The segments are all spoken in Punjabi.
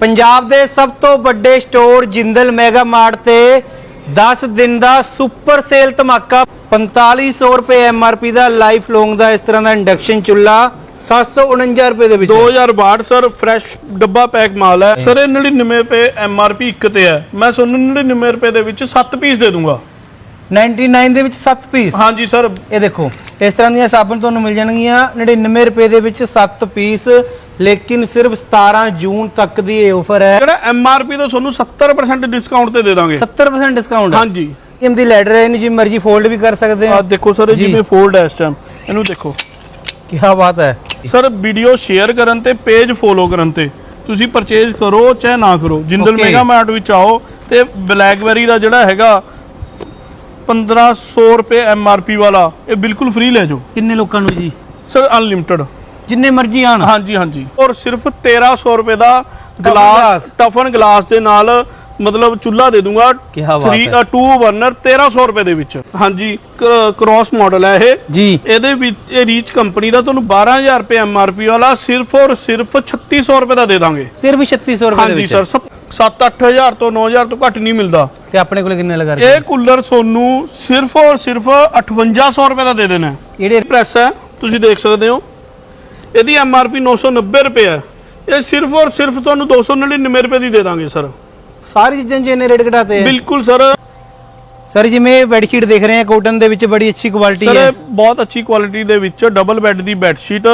ਪੰਜਾਬ ਦੇ ਸਭ ਤੋਂ ਵੱਡੇ ਸਟੋਰ ਜਿੰਦਲ ਮੈਗਾ ਮਾਰਟ ਤੇ 10 ਦਿਨ ਦਾ ਸੁਪਰ ਸੇਲ ਧਮਾਕਾ 4500 ਰੁਪਏ ਐਮਆਰਪੀ ਦਾ ਲਾਈਫ ਲੌਂਗ ਦਾ ਇਸ ਤਰ੍ਹਾਂ ਦਾ ਇੰਡਕਸ਼ਨ ਚੁੱਲਾ 749 ਰੁਪਏ ਦੇ ਵਿੱਚ 2062 ਸਰ ਫਰੈਸ਼ ਡੱਬਾ ਪੈਕ ਮਾਲ ਹੈ। ਸਰ ਇਹ 99 ਰੁਪਏ ਐਮਆਰਪੀ ਇੱਕ ਤੇ ਹੈ। ਮੈਂ ਤੁਹਾਨੂੰ 99 ਰੁਪਏ ਦੇ ਵਿੱਚ 7 ਪੀਸ ਦੇ ਦੂੰਗਾ। 99 ਦੇ ਵਿੱਚ 7 ਪੀਸ? ਹਾਂਜੀ ਸਰ। ਇਹ ਦੇਖੋ ਇਸ ਤਰ੍ਹਾਂ ਦੀਆਂ ਸਾਬਣ ਤੁਹਾਨੂੰ ਮਿਲ ਜਾਣਗੀਆਂ। 99 ਰੁਪਏ ਦੇ ਵਿੱਚ 7 ਪੀਸ। ਲੇਕਿਨ ਸਿਰਫ 17 ਜੂਨ ਤੱਕ ਦੀ ਇਹ ਆਫਰ ਹੈ। ਜਿਹੜਾ ਐਮਆਰਪੀ ਤੋਂ ਤੁਹਾਨੂੰ 70% ਡਿਸਕਾਊਂਟ ਤੇ ਦੇ ਦਾਂਗੇ। 70% ਡਿਸਕਾਊਂਟ ਹਾਂਜੀ। ਇਹਦੀ ਲੈਡਰ ਹੈ ਇਹਨੂੰ ਜਿਵੇਂ ਮਰਜ਼ੀ ਫੋਲਡ ਵੀ ਕਰ ਸਕਦੇ ਆ ਦੇਖੋ ਸਰ। ਜਿਵੇਂ ਫੋਲਡ ਹੈ ਇਸ ਟਾਈਮ ਇਹਨੂੰ ਦੇਖੋ। ਕੀ ਬਾਤ ਹੈ। ਸਰ ਵੀਡੀਓ ਸ਼ੇਅਰ ਕਰਨ ਤੇ ਪੇਜ ਫੋਲੋ ਕਰਨ ਤੇ ਤੁਸੀਂ ਪਰਚੇਜ਼ ਕਰੋ ਚਾਹੇ ਨਾ ਕਰੋ। ਜਿੰਦਲ. ਮੈਗਾ ਮਾਰਟ ਵਿੱਚ ਆਓ ਤੇ ਬਲੈਕਬੈਰੀ ਦਾ ਜਿਹੜਾ ਹੈਗਾ 1500 ਰੁਪਏ ਐਮਆਰਪੀ ਵਾਲਾ ਇਹ ਬਿਲਕੁਲ ਫ੍ਰੀ ਲੈ ਜਾਓ। ਕਿੰਨੇ ਲੋਕਾਂ ਨੂੰ ਜੀ? ਸਰ ਅਨਲਿਮਿਟਡ ਜਿੰਨੇ ਮਰਜ਼ੀ ਆਣ। ਹਾਂਜੀ ਹਾਂਜੀ। ਔਰ ਸਿਰਫ 1300 ਰੁਪਏ ਦਾ। ਗਲਾਸ ਟਫਨ ਗਲਾਸ ਦੇ ਨਾਲ ਮਤਲਬ ਚੁੱਲਾ ਦੇ ਦੂੰਗਾ। ਕਿਆ ਬਾਤ 3 ਹੈ। 2 ਬਰਨਰ 1300 ਰੁਪਏ ਦੇ ਵਿੱਚ। ਹਾਂਜੀ ਕ੍ਰਾਸ ਮਾਡਲ ਹੈ ਇਹ। ਜੀ। ਇਹਦੇ ਵਿੱਚ ਇਹ ਰੀਚ ਕੰਪਨੀ ਦਾ ਤੁਹਾਨੂੰ 12000 ਰੁਪਏ ਐਮਆਰਪੀ ਵਾਲਾ ਸਿਰਫ ਔਰ ਸਿਰਫ 3600 ਰੁਪਏ ਦਾ ਦੇ ਦਾਂਗੇ। ਸਿਰਫ 3600 ਰੁਪਏ ਦੇ ਹਾਂਜੀ ਵਿੱਚ। ਸਰ 7-8000 ਤੋਂ 9000 ਤੋਂ ਘੱਟ ਨਹੀਂ ਮਿਲਦਾ। ਤੇ ਆਪਣੇ ਕੋਲ ਕਿੰਨੇ ਲਗਾ ਰਹੇ ਇਹ ਕੂਲਰ ਤੁਹਾਨੂੰ ਸਿਰਫ ਔਰ ਸਿਰਫ 5800 ਰੁਪਏ ਦਾ ਦੇ ਦੇਣਾ ਜਿਹੜੇ ਪ੍ਰੈਸ ਹੈ। ਤੁਸੀਂ ਦੇਖ ਸਕਦੇ ਹੋ। ਇਹਦੀ ਐਮਆਰਪੀ 990 ਰੁਪਏ ਹੈ ਇਹ ਸਿਰਫ ਔਰ ਸਿਰਫ ਤੁਹਾਨੂੰ 299 ਰੁਪਏ ਦੀ ਦੇ ਦਾਂਗੇ ਸਰ। ਸਾਰੀ ਚੀਜ਼ਾਂ 'ਚ ਇਹਨੇ ਰੇਟ ਘਟਾਤੇ ਹੈ ਬਿਲਕੁਲ ਸਰ। ਸਰ ਜਿਵੇਂ ਬੈਡਸ਼ੀਟ ਦੇਖ ਰਹੇ ਆ ਕੋਟਨ ਦੇ ਵਿੱਚ ਬੜੀ ਅੱਛੀ ਕੁਆਲਿਟੀ ਸਰ ਹੈ। ਇਹ ਬਹੁਤ ਅੱਛੀ ਕੁਆਲਿਟੀ ਦੇ ਵਿੱਚ ਡਬਲ ਬੈੱਡ ਦੀ ਬੈੱਡ ਸ਼ੀਟ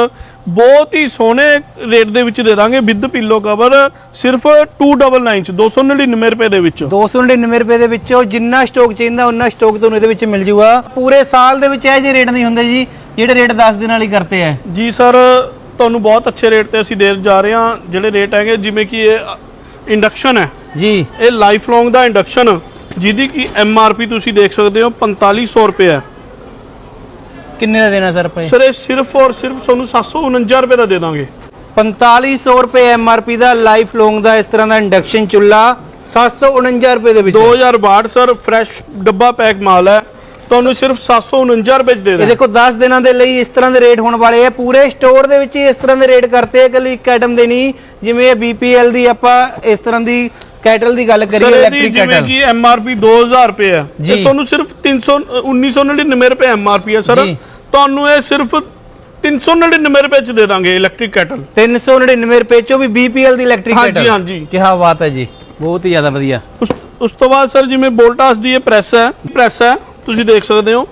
ਬਹੁਤ ਹੀ ਸੋਹਣੇ ਰੇਟ ਦੇ ਵਿੱਚ ਦੇ ਦਾਂਗੇ ਵਿਦ ਪਿੱਲੋ ਕਵਰ ਸਿਰਫ 299 ਚ 299 ਰੁਪਏ ਦੇ ਵਿੱਚ। 299 ਰੁਪਏ ਦੇ ਵਿੱਚੋਂ ਜਿੰਨਾ ਸਟਾਕ ਚਾਹੀਦਾ ਉਹਨਾਂ ਸਟਾਕ ਤੁਹਾਨੂੰ ਇਹਦੇ ਵਿੱਚ ਮਿਲ ਜੂਗਾ। ਪੂਰੇ ਸਾਲ ਦੇ ਵਿੱਚ ਇਹ ਜਿਹੇ ਰੇਟ ਨਹੀਂ ਹੁੰਦੇ ਜੀ ਜਿਹੜੇ ਰੇਟ 10 ਦਿਨਾਂ ਲਈ ਕਰਤੇ ਆ ਜੀ ਸਰ ਤੁਹਾਨੂੰ ਬਹੁਤ ਅੱਛੇ ਰੇਟ ਤੇ ਅਸੀਂ ਦੇ ਜਾ ਰਹੇ ਹਾਂ ਜਿਹੜੇ ਰੇਟ ਹੈਗੇ ਜਿਵੇਂ ਕਿ ਇਹ ਇੰਡਕਸ਼ਨ ਹੈ ਜੀ। ਇਹ ਲਾਈਫ ਲੌਂਗ ਦਾ ਇੰਡਕਸ਼ਨ ਜਿਹਦੀ ਕੀ ਐਮ ਆਰ ਪੀ ਤੁਸੀਂ ਦੇਖ ਸਕਦੇ ਹੋ 4500 ਰੁਪਏ ਹੈ ਕਿੰਨੇ ਦਾ ਦੇਣਾ ਸਰ ਪਏ ਸਰ ਇਹ ਸਿਰਫ ਔਰ ਸਿਰਫ ਤੁਹਾਨੂੰ 749 ਰੁਪਏ ਦਾ ਦੇ ਦਾਂਗੇ। 4500 ਰੁਪਏ ਐਮਆਰਪੀ ਦਾ ਲਾਈਫ ਲੌਂਗ ਦਾ ਇਸ ਤਰ੍ਹਾਂ ਦਾ ਇੰਡਕਸ਼ਨ ਚੁੱਲਾ 749 ਰੁਪਏ ਦੇ ਵਿੱਚ। 2062 ਸਰ ਫਰੈਸ਼ ਡੱਬਾ ਪੈਕ ਮਾਲ ਹੈ ਤੁਹਾਨੂੰ ਸਿਰਫ 749 ਰੁਪਏ ਚ ਦੇ ਇਹ ਦਾਂਗੇ ਦੇਖੋ 10 ਦਿਨਾਂ ਦੇ ਲਈ ਇਸ ਤਰ੍ਹਾਂ ਦੇ ਰੇਟ ਹੋਣ ਵਾਲੇ ਆ। ਪੂਰੇ ਸਟੋਰ ਦੇ ਵਿੱਚ ਹੀ ਇਸ ਤਰ੍ਹਾਂ ਦੇ ਰੇਟ ਕਰਤੇ ਆ। ਕੱਲੀ ਇੱਕ ਆਈਟਮ ਦੇ ਨਹੀਂ ਜਿਵੇਂ ਇਹ BPL ਦੀ ਆਪਾਂ ਇਸ ਤਰ੍ਹਾਂ ਦੀ ਕੈਟਲ ਦੀ ਗੱਲ ਕਰੀਏ ਇਲੈਕਟ੍ਰਿਕ ਜਿਵੇਂ ਕੈਟਲ ਕਿ ਐਮ ਆਰ ਪੀ 2000 ਰੁਪਏ ਜੀ। ਇਹ ਤੁਹਾਨੂੰ ਸਿਰਫ 300 1999 ਰੁਪਏ ਐਮ ਆਰ ਪੀ ਹੈ ਸਰ। ਤੁਹਾਨੂੰ ਇਹ ਸਿਰਫ 399 ਰੁਪਏ ਚ ਦੇ ਦਾਂਗੇ ਇਲੈਕਟ੍ਰਿਕ ਕੈਟਲ 399 ਰੁਪਏ ਚੋਂ ਵੀ BPL ਦੀ ਇਲੈਕਟ੍ਰਿਕ ਹਾਂਜੀ, ਕੈਟਲ ਹਾਂਜੀ। ਕੀ ਬਾਤ ਹੈ ਜੀ। ਬਹੁਤ ਹੀ ਜ਼ਿਆਦਾ ਵਧੀਆ। ਉਸ ਤੋਂ ਬਾਅਦ ਸਰ ਜਿਵੇਂ ਵੋਲਟਾਸ ਦੀ ਇਹ ਪ੍ਰੈਸ ਹੈ ਪ੍ਰੈਸ ਹੈ। ਤੁਸੀਂ ਦੇਖ ਸਕਦੇ ਹੋ।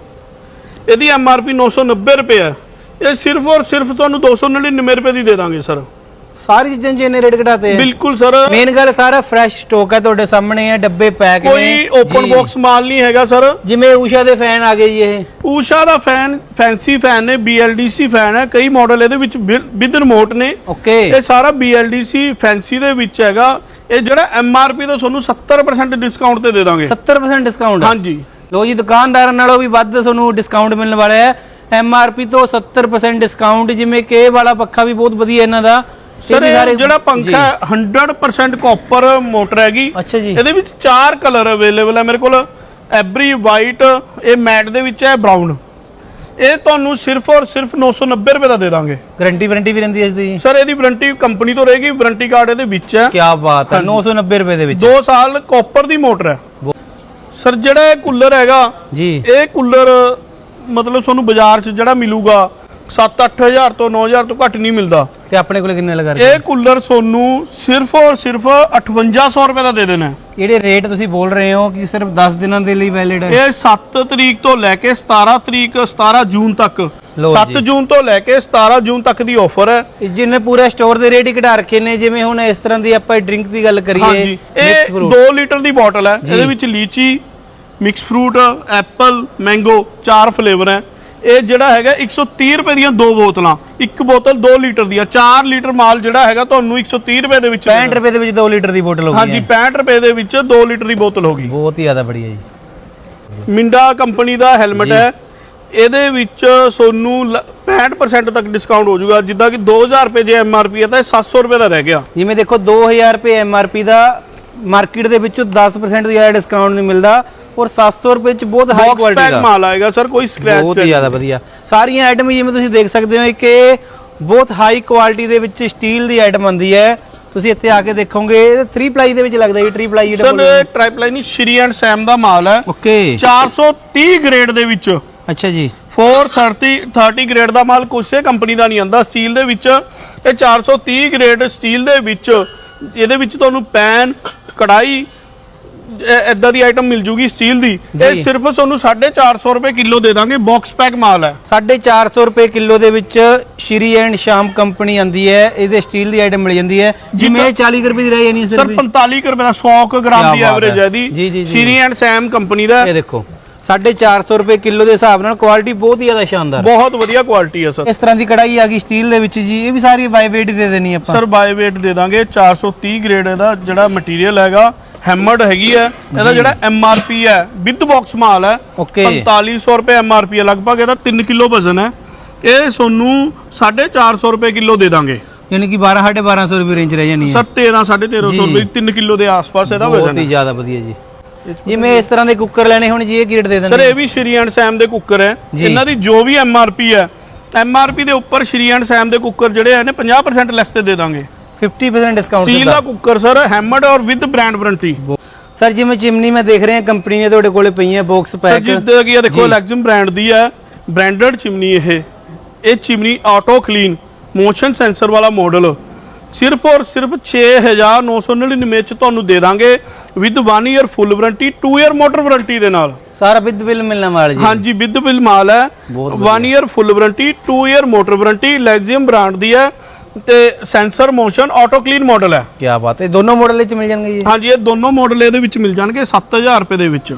ਇਹਦੀ ਐਮ ਆਰ ਪੀ 990 ਰੁਪਏ ਹੈ ਇਹ ਸਿਰਫ ਔਰ ਸਿਰਫ ਤੁਹਾਨੂੰ 299 ਰੁਪਏ ਦੀ ਦੇ ਦਾਂਗੇ ਸਰ। ਸਾਰੀ ਚੀਜ਼ਾਂ 'ਚ ਇਹਨੇ ਰੇਟ ਘਟਾਤੇ ਆ? ਬਿਲਕੁਲ ਸਰ। ਮੇਨ ਗੱਲ ਸਾਰਾ ਫਰੈਸ਼ ਸਟਾਕ ਹੈ ਤੁਹਾਡੇ ਸਾਹਮਣੇ ਹੈ ਡੱਬੇ ਪੈਕ ਨੇ। ਕੋਈ ਓਪਨ। ਬਾਕਸ ਮਾਲ ਨਹੀਂ ਹੈਗਾ ਸਰ। ਜਿਵੇਂ ਊਸ਼ਾ ਦੇ ਫੈਨ ਆ ਗਏ ਜੀ ਇਹ। ਊਸ਼ਾ ਦਾ ਫੈਨ ਫੈਂਸੀ ਫੈਨ ਨੇ BLDC ਫੈਨ ਹੈ ਕਈ ਮਾਡਲ ਇਹਦੇ ਵਿੱਚ ਵਿਦ ਰਿਮੋਟ ਨੇ। ਓਕੇ ਇਹ ਸਾਰਾ BLDC ਫੈਂਸੀ ਦੇ ਵਿੱਚ ਹੈਗਾ। ਇਹ ਜਿਹੜਾ MRP ਤੋਂ ਤੁਹਾਨੂੰ 70% ਡਿਸਕਾਊਂਟ ਤੇ ਦੇ ਦਾਂਗੇ। 70% ਡਿਸਕਾਊਂਟ ਹਾਂਜੀ। ਲੋ ਜੀ ਦੁਕਾਨਦਾਰਾਂ ਨਾਲੋਂ ਵੀ ਵੱਧ ਤੁਹਾਨੂੰ ਡਿਸਕਾਊਂਟ ਮਿਲਣ ਵਾਲਾ ਹੈ। ਐਮਆਰਪੀ ਤੋਂ 70% ਡਿਸਕਾਊਂਟ ਜਿਵੇਂ ਕਿ ਵਾਲਾ ਪੱਖਾ ਵੀ ਬਹੁਤ ਵਧੀਆ ਇਹਨਾਂ ਦਾ। ਸਰ ਇਹ ਜਿਹੜਾ। ਪੰਖਾ ਹੈ 100% ਕਾਪਰ ਮੋਟਰ ਹੈਗੀ। ਅੱਛਾ ਜੀ। ਇਹਦੇ ਵਿੱਚ ਚਾਰ ਕਲਰ ਅਵੇਲੇਬਲ ਹੈ ਮੇਰੇ ਕੋਲ। ਐਵਰੀ ਵਾਈਟ ਇਹ ਮੈਟ ਦੇ ਵਿੱਚ ਹੈ ਬਰਾਊਨ ਇਹ ਤੁਹਾਨੂੰ ਸਿਰਫ ਔਰ ਸਿਰਫ 990 ਰੁਪਏ ਦਾ ਦੇ ਦਾਂਗੇ। ਗਾਰੰਟੀ ਵਾਰੰਟੀ ਵੀ ਰਹਿੰਦੀ ਹੈ ਇਸ ਦੀ। ਸਰ ਇਹਦੀ ਵਾਰੰਟੀ ਕੰਪਨੀ ਤੋਂ ਰਹੇਗੀ ਵਾਰੰਟੀ ਕਾਰਡ ਇਹਦੇ ਵਿੱਚ ਹੈ। ਕੀ ਬਾਤ ਹੈ 990 ਰੁਪਏ ਦੇ ਵਿੱਚ। 2 ਸਾਲ ਕਾਪਰ ਦੀ ਮੋਟਰ ਹੈ। ਸਰ ਜਿਹੜਾ ਇਹ ਕੂਲਰ ਹੈਗਾ ਜੀ। ਇਹ ਕੂਲਰ ਮਤਲਬ ਤੁਹਾਨੂੰ ਬਾਜ਼ਾਰ 'ਚ ਜਿਹੜਾ ਮਿਲੂਗਾ 7-8000 ਤੋਂ 9000 ਤੋਂ ਘੱਟ ਨਹੀਂ ਮਿਲਦਾ। ਤੇ ਆਪਣੇ ਕੋਲ ਕਿੰਨੇ ਲਗਾ ਰਹੇ? ਇਹ ਕੂਲਰ ਤੁਹਾਨੂੰ ਸਿਰਫ ਔਰ ਸਿਰਫ 5800 ਰੁਪਏ ਦਾ ਦੇ ਦੇਣਾ ਹੈ। ਜਿਹੜੇ ਰੇਟ ਤੁਸੀਂ ਬੋਲ ਰਹੇ ਹੋ ਕਿ ਸਿਰਫ 10 ਦਿਨਾਂ ਦੇ ਲਈ ਵੈਲਿਡ ਹੈ? ਇਹ 7 ਤਰੀਕ ਤੋਂ ਲੈ ਕੇ 17 ਤਰੀਕ 17 ਜੂਨ ਤੱਕ। ਲਓ 7 ਜੀ। ਜੂਨ ਤੋਂ ਲੈ ਕੇ 17 ਜੂਨ ਤੱਕ ਦੀ ਆਫਰ ਹੈ। ਇਹ ਜਿਹਨੇ ਪੂਰੇ ਸਟੋਰ ਦੇ ਰੇਟ ਹੀ ਘਟਾ ਰੱਖੇ ਨੇ ਜਿਵੇਂ ਹੁਣ ਇਸ ਤਰ੍ਹਾਂ ਦੀ ਆਪਾਂ ਡਰਿੰਕ ਦੀ ਗੱਲ ਕਰੀਏ ਹਾਂਜੀ। ਇਹ fruit। 2 ਲੀਟਰ ਦੀ ਬੋਟਲ ਹੈ। ਇਹਦੇ ਵਿੱਚ litchi mix fruit apple mango ਚਾਰ ਫਲੇਵਰ ਹੈ। ਇਹ ਜਿਹੜਾ ਹੈਗਾ 130 ਰੁਪਏ ਦੀਆਂ ਦੋ ਬੋਤਲਾਂ ਇੱਕ ਬੋਤਲ 2 ਲੀਟਰ ਦੀ ਆ। 4 ਲੀਟਰ ਮਾਲ ਜਿਹੜਾ ਹੈਗਾ ਤੁਹਾਨੂੰ 130 ਰੁਪਏ ਦੇ ਵਿੱਚ 65 ਰੁਪਏ ਦੇ ਵਿੱਚ 2 ਲੀਟਰ ਦੀ ਬੋਤਲ ਹੋ ਗਈ ਹਾਂਜੀ 65 ਰੁਪਏ ਦੇ ਵਿੱਚ 2 ਲੀਟਰ ਦੀ ਬੋਤਲ ਹੋ ਗਈ। ਬਹੁਤ ਹੀ ਜ਼ਿਆਦਾ ਬੜੀਆ ਜੀ। ਮਿੰਡਾ ਕੰਪਨੀ ਦਾ ਹੈਲਮਟ ਹੈ। ਇਹਦੇ ਵਿੱਚ ਤੁਹਾਨੂੰ ਲ- 65% ਤੱਕ ਡਿਸਕਾਊਂਟ ਹੋ ਜਾਊਗਾ। ਜਿੱਦਾਂ ਕਿ 2000 ਰੁਪਏ ਜੇ ਐਮਆਰਪੀ ਹੈ ਤਾਂ ਇਹ 700 ਰੁਪਏ ਦਾ ਰਹਿ ਗਿਆ। ਜਿਵੇਂ ਦੇਖੋ 2000 ਰੁਪਏ ਐਮਆਰਪੀ ਦਾ ਮਾਰਕੀਟ ਦੇ ਵਿੱਚੋਂ 10% ਤੋਂ ਜ਼ਿਆਦਾ ਡਿਸਕਾਊਂਟ ਨਹੀਂ ਮਿਲਦਾ। ਔਰ 700 ਰੁਪਏ ਚ ਬਹੁਤ ਹਾਈ ਕੁਆਲਿਟੀ ਦਾ। ਮਾਲ ਆਏਗਾ ਸਰ ਕੋਈ ਸਕ੍ਰੈਚ ਬਹੁਤ ਹੀ ਜ਼ਿਆਦਾ ਵਧੀਆ। ਸਾਰੀਆਂ ਆਈਟਮ ਜਿਵੇਂ ਤੁਸੀਂ ਦੇਖ ਸਕਦੇ ਹੋ ਕਿ ਬਹੁਤ ਹਾਈ ਕੁਆਲਿਟੀ ਦੇ ਵਿੱਚ ਸਟੀਲ ਦੀ ਆਈਟਮ ਆਉਂਦੀ ਹੈ। ਤੁਸੀਂ ਇੱਥੇ ਆ ਕੇ ਦੇਖੋਗੇ ਇਹ 3 ਪਲਾਈ ਦੇ ਵਿੱਚ ਲੱਗਦਾ ਜੀ ਟ੍ਰੀ ਪਲਾਈ ਜਿਹੜਾ ਸਰ ਟ੍ਰਾਈਪਲਾਈਨ ਸ਼੍ਰੀ ਐਂਡ ਸੈਮ ਦਾ ਮਾਲ ਹੈ। ਓਕੇ 430 ਗ੍ਰੇਡ ਦੇ ਵਿੱਚ। ਅੱਛਾ ਜੀ। 430 30 ਗ੍ਰੇਡ ਦਾ ਮਾਲ ਕਿਸੇ ਕੰਪਨੀ ਦਾ ਨਹੀਂ ਆਂਦਾ ਸਟੀਲ ਦੇ ਵਿੱਚ ਇਹ 430 ਗ੍ਰੇਡ ਸਟੀਲ ਦੇ ਵਿੱਚ। ਇਹਦੇ ਵਿੱਚ ਤੁਹਾਨੂੰ ਪੈਨ ਕੜਾਈ ਇਦਾਂ ਦੀ ਆਈਟਮ ਮਿਲ ਜੂਗੀ ਸਟੀਲ ਦੀ। ਇਹ ਸਿਰਫ ਤੁਹਾਨੂੰ 450 ਰੁਪਏ ਕਿਲੋ ਦੇ ਦਾਂਗੇ ਬਾਕਸ ਪੈਕ ਮਾਲ ਹੈ। 450 ਰੁਪਏ ਕਿਲੋ ਦੇ ਵਿੱਚ ਸ਼੍ਰੀ ਐਂਡ ਸ਼ਾਮ ਕੰਪਨੀ ਆਂਦੀ ਹੈ ਇਹਦੇ ਸਟੀਲ ਦੀ ਆਈਟਮ ਮਿਲ ਜਾਂਦੀ ਹੈ। ਜਿਵੇਂ ਇਹ 40 ਕੁ ਰੁਪਏ ਦੀ ਰਹਿ ਜਾਣੀ ਸਰ ਸਿਰਫ 45 ਕੁ ਰੁਪਏ ਦਾ 100 ਕੁ ਗ੍ਰਾਮ ਦੀ ਐਵਰੇਜ ਹੈ। ਦੀ। ਸ਼੍ਰੀ ਐਂਡ ਸੈਮ ਕੰਪਨੀ ਦਾ। ਇਹ ਦੇਖੋ 450 ਰੁਪਏ ਕਿਲੋ ਦੇ ਹਿਸਾਬ ਨਾਲ ਕੁਆਲਿਟੀ ਬਹੁਤ ਹੀ ਜ਼ਿਆਦਾ ਸ਼ਾਨਦਾਰ ਬਹੁਤ ਵਧੀਆ ਕੁਆਲਿਟੀ ਹੈ ਸਰ। ਇਸ ਤਰ੍ਹਾਂ ਦੀ ਕੜਾਈ ਆ ਗਈ ਸਟੀਲ ਦੇ ਵਿੱਚ ਜੀ ਇਹ ਵੀ ਸਾਰੀ ਬਾਈ weight ਦੇ ਦੇਣੀ ਆਪਾਂ। ਸਰ ਬਾਈ weight ਦੇ ਦਾਂਗੇ 430 ਗ੍ਰੇਡ ਇਹਦਾ ਜਿਹੜਾ ਮਟੀਰੀਅਲ ਹੈਗਾ। ਹੈਮਰਡ ਹੈਗੀ ਹੈ। ਇਹਦਾ ਜਿਹੜਾ ਐਮ ਆਰ ਪੀ ਹੈ ਵਿਦ ਬਾਕਸ ਮਾਲ ਹੈ। Okay. 4500 ਰੁਪਏ ਐਮ ਆਰ ਪੀ ਹੈ ਲਗਭਗ ਇਹਦਾ 3 ਕਿਲੋ ਵਜ਼ਨ ਹੈ। ਇਹ ਤੁਹਾਨੂੰ 450 ਰੁਪਏ ਕਿਲੋ ਦੇ ਦਾਂਗੇ। ਯਾਨੀ ਕਿ 12 1250 ਰੁਪਏ ਰੇਂਜ ਰਹਿ ਜਾਣੀ ਹੈ। ਸਰ 13 1350 ਜੀ। ਰੁਪਏ 3 ਕਿਲੋ ਦੇ ਆਸ-ਪਾਸ ਇਹਦਾ ਬਹੁਤ ਵਜ਼ਨ ਹੀ ਹੈ। ਜ਼ਿਆਦਾ ਵਧੀਆ ਜੀ। ਜਿਵੇਂ ਇਸ ਤਰ੍ਹਾਂ ਦੇ ਕੁੱਕਰ ਲੈਣੇ ਹੁਣ ਜੀ ਇਹ ਕੀ ਰੇਟ ਦੇ ਸਰ ਦਿੰਦੇ ਇਹ ਵੀ ਸ਼੍ਰੀ ਐਂਡ ਸੈਮ ਦੇ ਕੁੱਕਰ ਹੈ। ਇਹਨਾਂ ਦੀ ਜੋ ਵੀ ਐਮ ਆਰ ਪੀ ਹੈ ਐਮ ਆਰ ਪੀ ਦੇ ਉੱਪਰ ਸ਼੍ਰੀ ਐਂਡ ਸੈਮ ਦੇ ਕੁੱਕਰ ਜਿਹੜੇ ਹੈ ਨੇ 50% ਲੈਸ ਤੇ ਦੇ ਦਾਂਗੇ। 50% ਡਿਸਕਾਊਂਟ ਸਟੀਲ ਦਾ ਕੁੱਕਰ ਸਰ ਹੈਮਰਡ ਔਰ ਵਿਦ ਬ੍ਰਾਂਡ ਵਾਰੰਟੀ ਸਰ ਜਿਵੇਂ ਚਿਮਨੀ ਮੈਂ ਦੇਖ ਰਿਹਾ ਕੰਪਨੀ ਦੇ ਤੁਹਾਡੇ ਕੋਲੇ ਪਈਆਂ ਬਾਕਸ ਪੈਕ ਜਿੱਦਾਂ ਕਿ ਇਹ ਦੇਖੋ। ਲੈਗਜ਼ਮ ਬ੍ਰਾਂਡ ਦੀ ਹੈ ਬ੍ਰਾਂਡਡ ਚਿਮਨੀ ਇਹ। ਇਹ chimney auto clean motion sensor ਵਾਲਾ ਮਾਡਲ ਸਿਰਫ ਔਰ ਸਿਰਫ 6999 ਚ ਤੁਹਾਨੂੰ ਦੇ ਦਾਂਗੇ with 1 year full warranty 2 year motor warranty ਦੇ ਨਾਲ। ਸਾਰਾ ਵਿਦ ਬਿੱਲ ਮਿਲਣ ਵਾਲਾ ਜੀ। ਹਾਂਜੀ ਵਿਦ ਬਿਲ ਮਾਲ ਹੈ। ਬਹੁਤ 1 year full warranty 2 year motor warranty ਲੈਗਜ਼ਮ brand ਦੀ ਹੈ। ਤੇ sensor motion auto clean model ਹੈ। ਕੀ ਬਾਤ ਹੈ ਦੋਨੋਂ ਮਾਡਲ ਵਿੱਚ ਮਿਲ ਜਾਣਗੇ ਜੀ? ਹਾਂਜੀ ਇਹ ਦੋਨੋਂ ਮਾਡਲ ਇਹਦੇ ਵਿੱਚ ਮਿਲ ਜਾਣਗੇ 7000 ਰੁਪਏ ਦੇ ਵਿੱਚ।